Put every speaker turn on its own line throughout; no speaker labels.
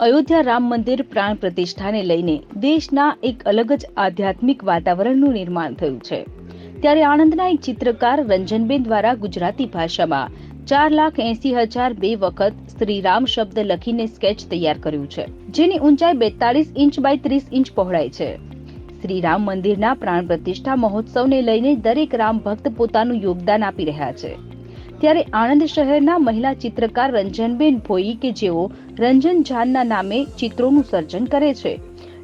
અયોધ્યા રામ મંદિર પ્રાણ પ્રતિષ્ઠાને લઈને દેશના એક અલગ જ આધ્યાત્મિક વાતાવરણનું નિર્માણ થયું છે. ત્યારે આણંદના એક ચિત્રકાર રંજનબેન દ્વારા ગુજરાતી ભાષામાં ચાર લાખ એસી હજાર બે વખત શ્રી રામ શબ્દ લખીને સ્કેચ તૈયાર કર્યું છે, જેની ઊંચાઈ બેતાલીસ ઇંચ બાય ત્રીસ ઇંચ પહોળાઈ છે. શ્રી રામ મંદિરના પ્રાણ પ્રતિષ્ઠા મહોત્સવને લઈને દરેક રામ ભક્ત પોતાનું યોગદાન આપી રહ્યા છે. ત્યારે આણંદ શહેરના મહિલા ચિત્રકાર રંજનબેન ભોઈ કે જેઓ રંજન જાનના નામે ચિત્રોનું સર્જન કરે છે.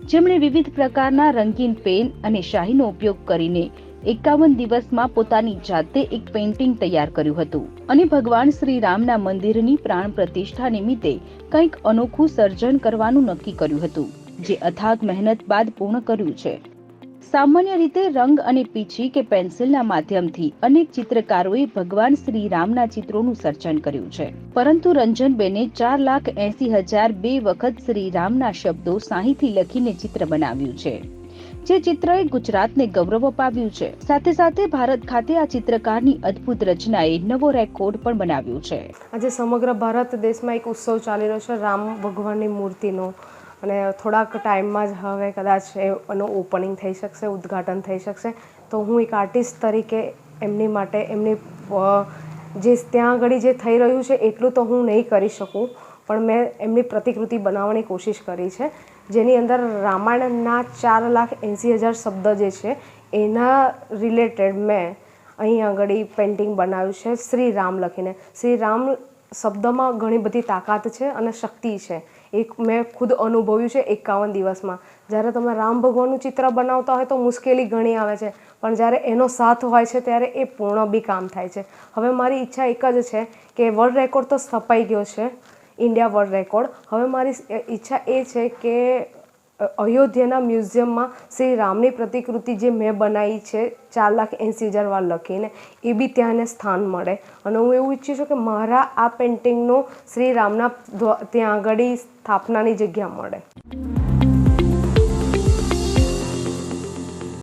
જેમણે વિવિધ પ્રકારના રંગીન પેન અને શાહીનો ઉપયોગ કરીને એકાવન દિવસમાં પોતાની જાતે એક પેઇન્ટિંગ તૈયાર કર્યું હતું અને ભગવાન શ્રી રામના મંદિરની પ્રાણ પ્રતિષ્ઠા નિમિત્તે કંઈક અનોખું સર્જન કરવાનું નક્કી કર્યું હતું, જે અથાગ મહેનત બાદ પૂર્ણ કર્યું છે. સામાન્ય રીતે રંગ અને પીછી કે પેન્સિલના માધ્યમથી અનેક ચિત્રકારોએ ભગવાન શ્રી રામના ચિત્રોનું સર્જન કર્યું છે. પરંતુ રંજનબેને ચાર લાખ એસી હજાર બે વખત શ્રી રામના શબ્દો સાહીથી લખીને ચિત્ર બનાવ્યું છે. જે ચિત્રએ ગુજરાતને ગૌરવ અપાવ્યું છે. સાથે સાથે ભારત ખાતે આ ચિત્રકારની અદ્ભુત રચનાએ નવો રેકોર્ડ પણ બનાવ્યો છે.
આજે સમગ્ર ભારત દેશમાં એક ઉત્સવ ચાલી રહ્યો છે. રામ ભગવાનની મૂર્તિનો. અને થોડાક ટાઈમમાં જ હવે કદાચ એનું ઓપનિંગ થઈ શકશે, ઉદ્ઘાટન થઈ શકશે. તો હું એક આર્ટિસ્ટ તરીકે એમની માટે, એમની જે ત્યાં આગળ જે થઈ રહ્યું છે એટલું તો હું નહીં કરી શકું. પણ મેં એમની પ્રતિકૃતિ બનાવવાની કોશિશ કરી છે. જેની અંદર રામાયણના ચાર લાખ એંસી હજાર શબ્દ જે છે, એના રિલેટેડ મેં અહીં આગળ પેઇન્ટિંગ બનાવ્યું છે શ્રી રામ લખીને. શ્રી રામ શબ્દમાં ઘણી બધી તાકાત છે અને શક્તિ છે. એક મેં ખુદ અનુભવ્યું છે એકાવન દિવસમાં. જ્યારે તમે રામ ભગવાનનું ચિત્ર બનાવતા હોય તો મુશ્કેલી ઘણી આવે છે. પણ જ્યારે એનો સાથ હોય છે ત્યારે એ પૂર્ણ બી કામ થાય છે. હવે મારી ઈચ્છા એક જ છે કે વર્લ્ડ રેકોર્ડ તો સ્થપાઈ ગયો છે. ઇન્ડિયા વર્લ્ડ રેકોર્ડ હવે મારી ઈચ્છા એ છે કે અયોધ્યાના મ્યુઝિયમમાં શ્રી રામની પ્રતિકૃતિ જે મેં બનાવી છે, ચાર લાખ એંસી હજાર વાર લખીને, એ બી ત્યાંને સ્થાન મળે. અને હું એવું ઈચ્છું છું કે મારા આ પેઇન્ટિંગનો શ્રી રામના ત્યાં આગળ સ્થાપનાની જગ્યા મળે.